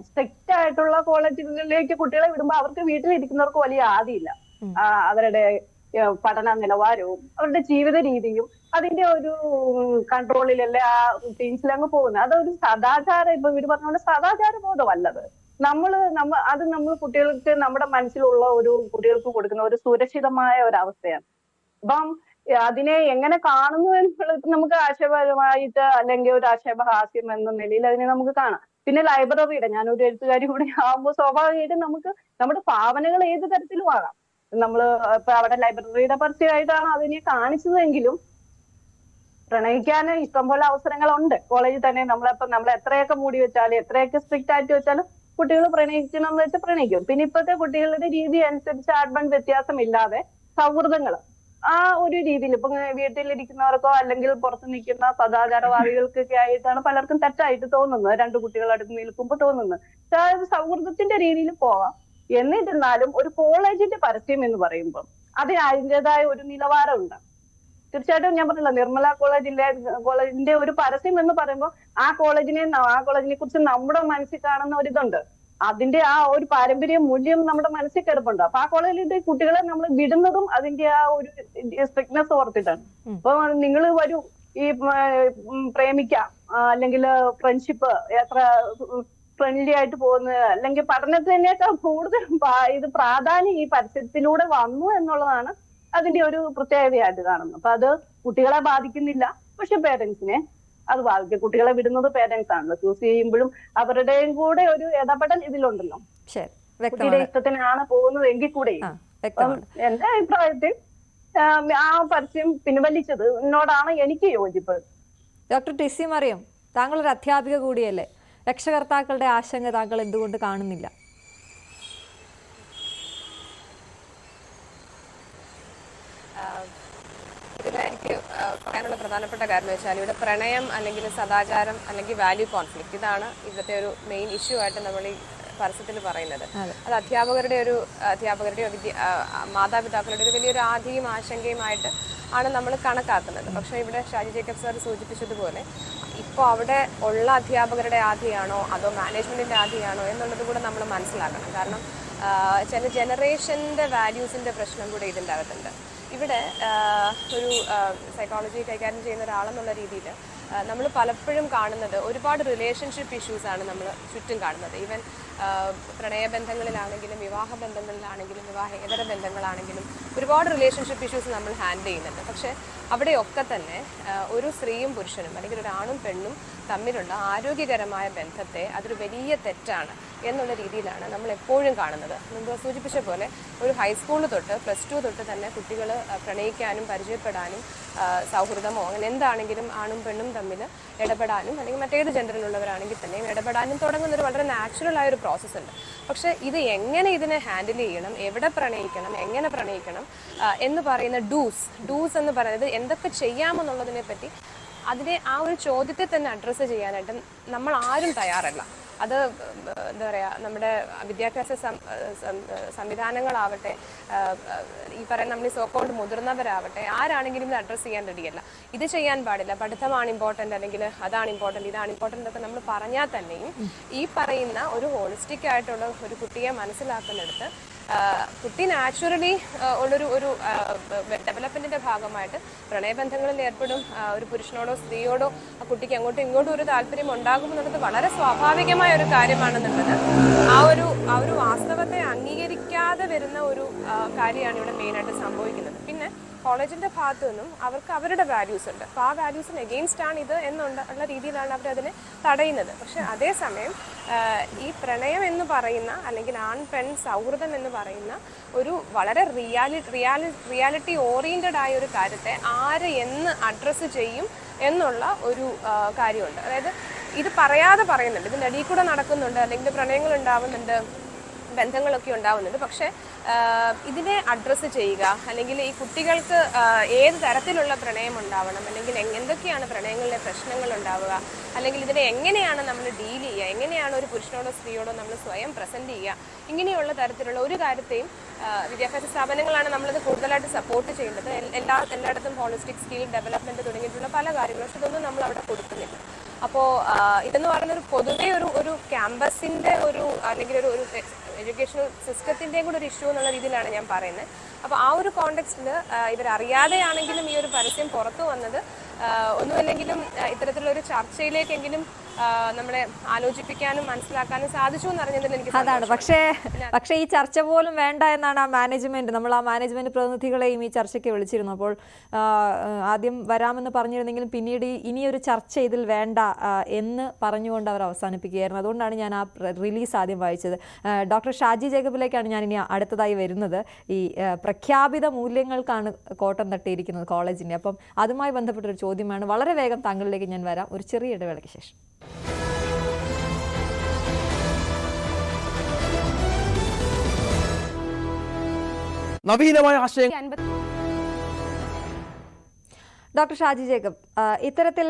S3: സ്ട്രിക്റ്റ് ആയിട്ടുള്ള കോളേജുകളിലേക്ക് കുട്ടികളെ വിടുമ്പോൾ അവർക്ക് വീട്ടിലിരിക്കുന്നവർക്ക് വലിയ ആദിയില്ല. അവരുടെ പഠന നിലവാരവും അവരുടെ ജീവിത രീതിയും അതിന്റെ ഒരു കൺട്രോളിലല്ലേ ആ ടീംസിലങ്ങ് പോകുന്നത്. അതൊരു സദാചാരം ഇപ്പൊ ഇവർ പറഞ്ഞ പോലെ സദാചാര ബോധമല്ലത് നമ്മൾ നമ്മ അത് നമ്മൾ കുട്ടികൾക്ക് നമ്മുടെ മനസ്സിലുള്ള ഒരു കുട്ടികൾക്ക് കൊടുക്കുന്ന ഒരു സുരക്ഷിതമായ ഒരു അവസ്ഥയാണ് അപ്പം അതിനെ എങ്ങനെ കാണുന്നു എന്നുള്ളത് നമുക്ക് ആശയപരമായിട്ട് അല്ലെങ്കിൽ ഒരു ആക്ഷേപഹാസ്യം എന്ന നിലയിൽ അതിനെ നമുക്ക് കാണാം. പിന്നെ ലൈബ്രറിയുടെ ഞാനൊരു എഴുത്തുകാരി കൂടി ആകുമ്പോൾ സ്വാഭാവികമായിട്ടും നമുക്ക് നമ്മുടെ ഭാവനകൾ ഏത് തരത്തിലും ആകാം. നമ്മൾ ഇപ്പൊ അവിടെ ലൈബ്രറിയുടെ പരസ്യമായിട്ടാണ് അതിനെ കാണിച്ചതെങ്കിലും പ്രണയിക്കാൻ ഇഷ്ടംപോലെ അവസരങ്ങളുണ്ട്. കോളേജിൽ തന്നെ നമ്മളിപ്പോ നമ്മൾ എത്രയൊക്കെ മൂടി വെച്ചാലും എത്രയൊക്കെ സ്ട്രിക്റ്റ് ആയിട്ട് വെച്ചാലും കുട്ടികൾ പ്രണയിക്കണം എന്ന് വെച്ചാൽ പ്രണയിക്കും. പിന്നെ ഇപ്പോഴത്തെ കുട്ടികളുടെ രീതി അനുസരിച്ച് ആഡ്ബൺ വ്യത്യാസമില്ലാതെ സൗഹൃദങ്ങൾ. ആ ഒരു രീതിയിൽ ഇപ്പൊ വീട്ടിലിരിക്കുന്നവർക്കോ അല്ലെങ്കിൽ പുറത്ത് നിൽക്കുന്ന സദാചാരവാദികൾക്കൊക്കെ ആയിട്ടാണ് പലർക്കും തെറ്റായിട്ട് തോന്നുന്നത്. രണ്ട് കുട്ടികൾ അടുത്ത് നിൽക്കുമ്പോൾ തോന്നുന്നത്. അതായത് സൗഹൃദത്തിന്റെ രീതിയിൽ പോവാം. എന്നിരുന്നാലും ഒരു കോളേജിന്റെ പരസ്യം എന്ന് പറയുമ്പോൾ അതിന് അതിന്റെതായ ഒരു നിലവാരമുണ്ട്. തീർച്ചയായിട്ടും ഞാൻ പറഞ്ഞല്ലോ നിർമ്മല കോളേജിലെ കോളേജിന്റെ ഒരു പരസ്യം എന്ന് പറയുമ്പോൾ ആ കോളേജിനെ ആ കോളേജിനെ കുറിച്ച് നമ്മുടെ മനസ്സിൽ കാണുന്ന ഒരു ഇതുണ്ട്. അതിന്റെ ആ ഒരു പാരമ്പര്യ മൂല്യം നമ്മുടെ മനസ്സിൽ കിടപ്പുണ്ട്. അപ്പൊ ആ കോളേജിലെ കുട്ടികളെ നമ്മൾ വിടുന്നതും അതിന്റെ ആ ഒരു സ്ട്രിക്ട്നെസ് ഓർത്തിട്ടാണ്. അപ്പൊ നിങ്ങൾ വരൂ ഈ പ്രേമിക്ക അല്ലെങ്കിൽ ഫ്രണ്ട്ഷിപ്പ് എത്ര ഫ്രണ്ട്ലി ആയിട്ട് പോകുന്നത് അല്ലെങ്കിൽ പഠനത്തിനേക്കാൾ കൂടുതൽ ഇത് പ്രാധാന്യം ഈ പരസ്യത്തിലൂടെ വന്നു എന്നുള്ളതാണ് അതിന്റെ ഒരു പ്രത്യേകതയായിട്ട് കാണുന്നു. അപ്പൊ അത് കുട്ടികളെ ബാധിക്കുന്നില്ല. പക്ഷെ പേരൻസിനെ അത് ബാധിക്കും. കുട്ടികളെ വിടുന്നത് പേരൻസ് ആണല്ലോ. ചൂസ് ചെയ്യുമ്പോഴും അവരുടെയും കൂടെ ഒരു ഇടപെടൽ ഇതിലുണ്ടല്ലോ. കുട്ടിയുടെ ഇഷ്ടത്തിനാണ് പോകുന്നത് എങ്കിൽ കൂടെ എന്റെ അഭിപ്രായത്തിൽ ആം, ആ പരസ്യം പിൻവലിച്ചത് എന്നോടാണ് എനിക്ക് യോജിപ്പ്.
S1: ഡോക്ടർ ടിസി മറിയം താങ്കൾ ഒരു അധ്യാപിക കൂടിയല്ലേ? രക്ഷകർത്താക്കളുടെ ആശങ്ക താങ്കൾ എന്തുകൊണ്ട് കാണുന്നില്ല
S2: ഇതിൽ എനിക്ക് ആ, പറയാനുള്ള പ്രധാനപ്പെട്ട കാര്യം വെച്ചാൽ ഇവിടെ പ്രണയം അല്ലെങ്കിൽ സദാചാരം അല്ലെങ്കിൽ വാല്യൂ കോൺഫ്ലിക്റ്റ് ഇതാണ് ഇവിടുത്തെ ഒരു മെയിൻ ഇഷ്യൂ ആയിട്ട് നമ്മൾ ഈ പരസ്യത്തിൽ പറയുന്നത്.
S1: അത്.
S2: അധ്യാപകരുടെ ഒരു അധ്യാപകരുടെയോ വിദ്യ മാതാപിതാക്കളുടെ ഒരു വലിയൊരു ആധിയും ആശങ്കയുമായിട്ട് ആണ് നമ്മൾ കണക്കാക്കുന്നത്. പക്ഷേ ഇവിടെ ഷാജി ജേക്കബ് സാർ സൂചിപ്പിച്ചതുപോലെ ഇപ്പോൾ അവിടെ ഉള്ള അധ്യാപകരുടെ ആധിയാണോ അതോ മാനേജ്മെന്റിന്റെ ആധിയാണോ എന്നുള്ളത് കൂടെ നമ്മൾ മനസ്സിലാക്കണം. കാരണം ചില ജനറേഷന്റെ വാല്യൂസിന്റെ പ്രശ്നം കൂടെ ഇതിന്റെ അകത്തുണ്ട്. ഇവിടെ ഒരു സൈക്കോളജി കൈകാര്യം ചെയ്യുന്ന ഒരാളെന്നുള്ള രീതിയിൽ നമ്മൾ പലപ്പോഴും കാണുന്നത് ഒരുപാട് റിലേഷൻഷിപ്പ് ഇഷ്യൂസ് ആണ് നമ്മൾ ചുറ്റും കാണുന്നത്. ഈവൻ പ്രണയബന്ധങ്ങളിലാണെങ്കിലും വിവാഹ ബന്ധങ്ങളിലാണെങ്കിലും വിവാഹേതര ബന്ധങ്ങളാണെങ്കിലും ഒരുപാട് റിലേഷൻഷിപ്പ് ഇഷ്യൂസ് നമ്മൾ ഹാൻഡിൽ ചെയ്യുന്നുണ്ട്. പക്ഷേ അവിടെയൊക്കെ തന്നെ ഒരു സ്ത്രീയും പുരുഷനും അല്ലെങ്കിൽ ഒരു ആണും പെണ്ണും തമ്മിലുള്ള ആരോഗ്യകരമായ ബന്ധത്തെ അതൊരു വലിയ തെറ്റാണ് എന്നുള്ള രീതിയിലാണ് നമ്മൾ എപ്പോഴും കാണുന്നത്. മുമ്പ് സൂചിപ്പിച്ച പോലെ ഒരു ഹൈസ്കൂൾ തൊട്ട് പ്ലസ് ടു തൊട്ട് തന്നെ കുട്ടികൾ പ്രണയിക്കാനും പരിചയപ്പെടാനും സൗഹൃദമോ അങ്ങനെ എന്താണെങ്കിലും ആണും പെണ്ണും തമ്മിൽ ഇടപെടാനും അല്ലെങ്കിൽ മറ്റേത് ജെൻഡറിലുള്ളവരാണെങ്കിൽ തന്നെയും ഇടപെടാനും തുടങ്ങുന്ന ഒരു വളരെ നാച്ചുറൽ ആയ ഒരു പ്രോസസ്സ് ഉണ്ട്. പക്ഷേ ഇത് എങ്ങനെ ഇതിനെ ഹാൻഡിൽ ചെയ്യണം എവിടെ പ്രണയിക്കണം എങ്ങനെ പ്രണയിക്കണം എന്ന് പറയുന്ന ഡൂസ് ഡൂസ് എന്ന് പറയുന്നത് എന്തൊക്കെ ചെയ്യാമെന്നുള്ളതിനെ പറ്റി അതിനെ ആ ഒരു ചോദ്യത്തെ തന്നെ അഡ്രസ്സ് ചെയ്യാനായിട്ട് നമ്മൾ ആരും തയ്യാറല്ല. അത് എന്താ പറയുക നമ്മുടെ വിദ്യാഭ്യാസ സംവിധാനങ്ങളാവട്ടെ ഈ പറയുന്ന നമ്മൾ ഈ സോക്കോൾഡ് മുതിർന്നവരാവട്ടെ ആരാണെങ്കിലും ഇത് അഡ്രസ്സ് ചെയ്യാൻ റെഡിയല്ല ഇത് ചെയ്യാൻ പാടില്ല. പഠിത്തമാണ് ഇമ്പോർട്ടന്റ് അല്ലെങ്കിൽ അതാണ് ഇമ്പോർട്ടന്റ് ഇതാണ് ഇമ്പോർട്ടന്റ് ഒക്കെ നമ്മൾ പറഞ്ഞാൽ തന്നെയും ഈ പറയുന്ന ഒരു ഹോളിസ്റ്റിക് ആയിട്ടുള്ള ഒരു കുട്ടിയെ മനസ്സിലാക്കുന്നിടത്ത് കുട്ടി നാച്ചുറലി ഉള്ളൊരു ഒരു ഡെവലപ്മെന്റിന്റെ ഭാഗമായിട്ട് പ്രണയബന്ധങ്ങളിൽ ഏർപ്പെടും. ഒരു പുരുഷനോടോ സ്ത്രീയോടോ ആ കുട്ടിക്ക് അങ്ങോട്ടും ഇങ്ങോട്ടും ഒരു താല്പര്യം ഉണ്ടാകുമെന്നുള്ളത് വളരെ സ്വാഭാവികമായ ഒരു കാര്യമാണെന്നുള്ളത്. ആ ഒരു ആ ഒരു വാസ്തവത്തെ അംഗീകരിക്കാതെ വരുന്ന ഒരു കാര്യമാണ് ഇവിടെ മെയിനായിട്ട് സംഭവിക്കുന്നത്. പിന്നെ കോളേജിന്റെ ഭാഗത്തു നിന്നും അവർക്ക് അവരുടെ വാല്യൂസ് ഉണ്ട്. അപ്പോൾ ആ വാല്യൂസിന് എഗെയിൻസ്റ്റ് ആണ് ഇത് എന്നുള്ള രീതിയിലാണ് അവർ അതിനെ തടയുന്നത്. പക്ഷെ അതേസമയം ഈ പ്രണയം എന്ന് പറയുന്ന അല്ലെങ്കിൽ ആൺ പെൺ സൗഹൃദം എന്ന് പറയുന്ന ഒരു വളരെ റിയാലി റിയാലി റിയാലിറ്റി ഓറിയന്റഡ് ആയ ഒരു കാര്യത്തെ ആര് എന്ന് അഡ്രസ്സ് ചെയ്യും എന്നുള്ള ഒരു കാര്യമുണ്ട്. അതായത് ഇത് പറയാതെ പറയുന്നുണ്ട്. ഇതിന്റെ അടിയിൽ കൂടെ നടക്കുന്നുണ്ട്. അല്ലെങ്കിൽ പ്രണയങ്ങൾ ഉണ്ടാവുന്നുണ്ട്. ബന്ധങ്ങളൊക്കെ ഉണ്ടാവുന്നുണ്ട്. പക്ഷേ ഇതിനെ അഡ്രസ്സ് ചെയ്യുക അല്ലെങ്കിൽ ഈ കുട്ടികൾക്ക് ഏത് തരത്തിലുള്ള പ്രണയം ഉണ്ടാവണം അല്ലെങ്കിൽ എന്തൊക്കെയാണ് പ്രണയങ്ങളിലെ പ്രശ്നങ്ങൾ ഉണ്ടാവുക അല്ലെങ്കിൽ ഇതിനെ എങ്ങനെയാണ് നമ്മൾ ഡീൽ ചെയ്യുക എങ്ങനെയാണ് ഒരു പുരുഷനോടോ സ്ത്രീയോടോ നമ്മൾ സ്വയം പ്രസന്റ് ചെയ്യുക ഇങ്ങനെയുള്ള തരത്തിലുള്ള ഒരു കാര്യത്തെയും വിദ്യാഭ്യാസ സ്ഥാപനങ്ങളാണ് നമ്മളത് കൂടുതലായിട്ട് സപ്പോർട്ട് ചെയ്യേണ്ടത് എല്ലാ എല്ലായിടത്തും ഹോളിസ്റ്റിക് സ്കിൽ ഡെവലപ്മെന്റ് തുടങ്ങിയിട്ടുള്ള പല കാര്യങ്ങളും പക്ഷെ ഇതൊന്നും നമ്മൾ അവിടെ കൊടുക്കുന്നില്ല. അപ്പോൾ ഇതെന്ന് പറയുന്ന ഒരു പൊതുവെ ഒരു ഒരു ക്യാമ്പസിന്റെ ഒരു അല്ലെങ്കിൽ ഒരു ഒരു എഡ്യൂക്കേഷണൽ സിസ്റ്റത്തിന്റെയും കൂടെ ഒരു ഇഷ്യൂ എന്നുള്ള രീതിയിലാണ് ഞാൻ പറയുന്നത്. അപ്പോൾ ആ ഒരു കോണ്ടെക്സ്റ്റിൽ ഇവരറിയാതെയാണെങ്കിലും ഈ ഒരു പരസ്യം പുറത്തു വന്നത് ഒന്നുമല്ലെങ്കിലും ഇത്തരത്തിലുള്ള ഒരു ചർച്ചയിലേക്കെങ്കിലും നമ്മളെ ആലോചിപ്പിക്കാനും മനസ്സിലാക്കാനും സാധിച്ചു എന്നറിഞ്ഞതിൽ എനിക്ക്
S1: അതാണ്. പക്ഷേ പക്ഷേ ഈ ചർച്ച പോലും വേണ്ട എന്നാണ് ആ മാനേജ്മെന്റ്. നമ്മൾ ആ മാനേജ്മെന്റ് പ്രതിനിധികളെയും ഈ ചർച്ചയ്ക്ക് വിളിച്ചിരുന്നു അപ്പോൾ ആദ്യം വരാമെന്ന് പറഞ്ഞിരുന്നെങ്കിലും പിന്നീട് ഇനിയൊരു ചർച്ച ഇതിൽ വേണ്ട എന്ന് പറഞ്ഞുകൊണ്ട് അവർ അവസാനിപ്പിക്കുകയായിരുന്നു. അതുകൊണ്ടാണ് ഞാൻ ആ റിലീസ് ആദ്യം വായിച്ചത്. ഡോക്ടർ ഷാജി ജേക്കബിലേക്കാണ് ഞാൻ ഇനി അടുത്തതായി വരുന്നത്. ഈ പ്രഖ്യാപിത മൂല്യങ്ങൾക്കാണ് കോട്ടം തട്ടിയിരിക്കുന്നത് കോളേജിന്റെ അപ്പം അതുമായി ബന്ധപ്പെട്ടൊരു ചോദ്യമാണ്. വളരെ വേഗം താങ്കളിലേക്ക് ഞാൻ വരാം. ഒരു ചെറിയ ഇടവേളയ്ക്ക് ശേഷം.
S6: നവീനമായ ആശയം.
S1: ഡോക്ടർ ഷാജി ജേക്കബ് ഇത്തരത്തിൽ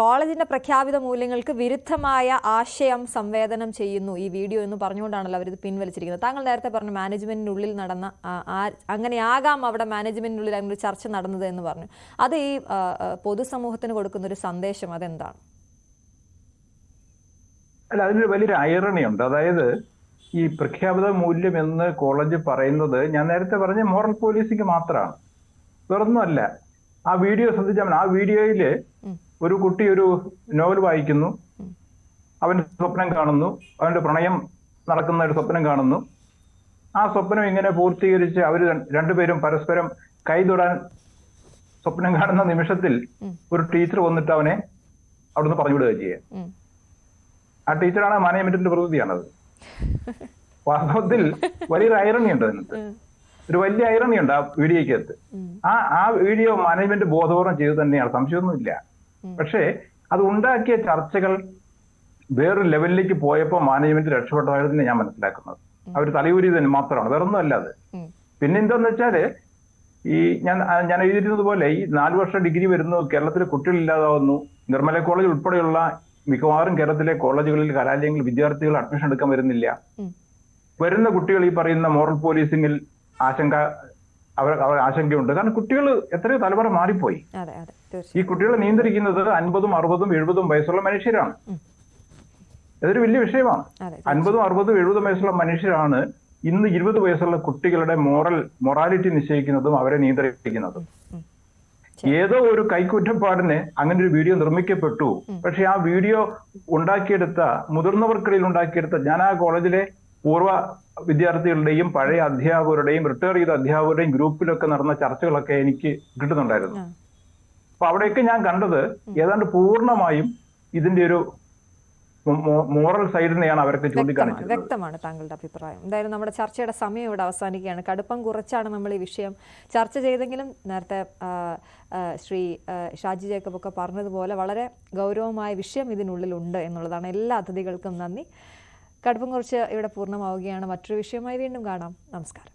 S1: കോളേജിന്റെ പ്രഖ്യാപിത മൂല്യങ്ങൾക്ക് വിരുദ്ധമായ ആശയം സംവേദനം ചെയ്യുന്നു ഈ വീഡിയോ എന്ന് പറഞ്ഞുകൊണ്ടാണല്ലോ അവരിത് പിൻവലിച്ചിരിക്കുന്നത്. താങ്കൾ നേരത്തെ പറഞ്ഞു മാനേജ്മെന്റിനുള്ളിൽ നടന്ന അങ്ങനെയാകാം അവിടെ മാനേജ്മെന്റിനുള്ളിൽ അങ്ങനെ ഒരു ചർച്ച നടന്നത് എന്ന് പറഞ്ഞു. അത് ഈ പൊതുസമൂഹത്തിന് കൊടുക്കുന്ന ഒരു സന്ദേശം അതെന്താണ്?
S4: അല്ല അതിനൊരു വലിയൊരു ഐറണി ഉണ്ട്. അതായത് ഈ പ്രഖ്യാപിത മൂല്യം എന്ന് കോളേജ് പറയുന്നത് ഞാൻ നേരത്തെ പറഞ്ഞ മോറൽ പോലീസിക്ക് മാത്രമാണ്. വേറൊന്നുമല്ല. ആ വീഡിയോ ശ്രദ്ധിച്ചാൽ. ആ
S1: വീഡിയോയിൽ
S4: ഒരു കുട്ടി ഒരു നോവൽ വായിക്കുന്നു. അവൻ സ്വപ്നം കാണുന്നു. അവന്റെ പ്രണയം നടക്കുന്ന ഒരു സ്വപ്നം കാണുന്നു. ആ സ്വപ്നം ഇങ്ങനെ പൂർത്തീകരിച്ച് അവർ രണ്ടുപേരും പരസ്പരം കൈതൊടാൻ സ്വപ്നം കാണുന്ന നിമിഷത്തിൽ ഒരു ടീച്ചർ വന്നിട്ട് അവനെ അവിടുന്ന് പറഞ്ഞു വിടുക ചെയ്യുക. ആ ടീച്ചറാണ് മാനേജ്മെന്റിന്റെ പ്രതിനിധിയാണത് വാസ്തവത്തിൽ വലിയൊരു ഐറണി ഉണ്ട് അതിനകത്ത്. ഒരു വലിയ ഐറണി ഉണ്ട് ആ വീഡിയോയ്ക്കകത്ത്. ആ ആ വീഡിയോ മാനേജ്മെന്റ് ബോധപൂർവം ചെയ്തു തന്നെയാണ്. സംശയമൊന്നുമില്ല പക്ഷേ അത് ഉണ്ടാക്കിയ ചർച്ചകൾ വേറൊരു ലെവലിലേക്ക് പോയപ്പോൾ മാനേജ്മെന്റ് രക്ഷപ്പെട്ടതായിരുന്നു ഞാൻ മനസ്സിലാക്കുന്നത്. അവർ തലയൂരി തന്നെ മാത്രമാണ്. വേറൊന്നും അല്ല അത് പിന്നെ എന്താന്ന് വെച്ചാൽ ഈ ഞാൻ ഞാൻ എഴുതിയിരുന്നത് പോലെ ഈ നാല് വർഷം ഡിഗ്രി വരുന്നു കേരളത്തിൽ കുട്ടികൾ ഇല്ലാതാവുന്നു നിർമ്മല കോളേജ് ഉൾപ്പെടെയുള്ള മിക്കവാറും കേരളത്തിലെ കോളേജുകളിൽ കലാലയങ്ങളിൽ വിദ്യാർത്ഥികൾ അഡ്മിഷൻ എടുക്കാൻ വരുന്നില്ല. വരുന്ന കുട്ടികൾ ഈ പറയുന്ന മോറൽ പോലീസിംഗിൽ ആശങ്ക അവർ അവർ ആശങ്കയുണ്ട്. കാരണം കുട്ടികൾ എത്രയോ തലമുറ മാറിപ്പോയി. ഈ കുട്ടികളെ നിയന്ത്രിക്കുന്നത് അൻപതും അറുപതും എഴുപതും വയസ്സുള്ള മനുഷ്യരാണ്.
S1: അതൊരു
S4: ഇതൊരു വലിയ വിഷയമാണ്. അൻപതും അറുപതും എഴുപതും വയസ്സുള്ള മനുഷ്യരാണ് ഇന്ന് ഇരുപത് വയസ്സുള്ള കുട്ടികളുടെ മോറൽ മൊറാലിറ്റി നിശ്ചയിക്കുന്നതും അവരെ നിയന്ത്രിക്കുന്നതും. ഏതോ ഒരു കൈക്കുറ്റപ്പാടിന് അങ്ങനെ ഒരു വീഡിയോ നിർമ്മിക്കപ്പെട്ടു. പക്ഷെ ആ വീഡിയോ ഉണ്ടാക്കിയെടുത്ത മുതിർന്നവർക്കിടയിൽ ഉണ്ടാക്കിയെടുത്ത ഞാൻ ആ കോളേജിലെ പൂർവ വിദ്യാർത്ഥികളുടെയും പഴയ അധ്യാപകരുടെയും റിട്ടയർ ചെയ്ത അധ്യാപകരുടെയും ഗ്രൂപ്പിലൊക്കെ നടന്ന ചർച്ചകളൊക്കെ എനിക്ക് കിട്ടുന്നുണ്ടായിരുന്നു. അപ്പൊ അവിടെയൊക്കെ ഞാൻ കണ്ടത് ഏതാണ്ട് പൂർണമായും ഇതിന്റെ ഒരു മോറൽ സൈഡിനെയാണ് അവരൊക്കെ
S1: അവർക്ക്
S4: ചൂണ്ടിക്കാണിച്ചത്.
S1: വ്യക്തമാണ് താങ്കളുടെ അഭിപ്രായം. എന്തായാലും നമ്മുടെ ചർച്ചയുടെ സമയം ഇവിടെ അവസാനിക്കുകയാണ്. കടുപ്പം കുറച്ചാണ് നമ്മൾ ഈ വിഷയം ചർച്ച ചെയ്തെങ്കിലും നേരത്തെ ശ്രീ ഷാജി ജേക്കബ് ഒക്കെ പറഞ്ഞതുപോലെ വളരെ ഗൗരവമായ വിഷയം ഇതിനുള്ളിലുണ്ട് എന്നുള്ളതാണ് എല്ലാ അതിഥികൾക്കും നന്ദി. കടുപ്പം കുറച്ച് ഇവിടെ പൂർണമാവുകയാണ്. മറ്റൊരു വിഷയമായി വീണ്ടും കാണാം. നമസ്കാരം.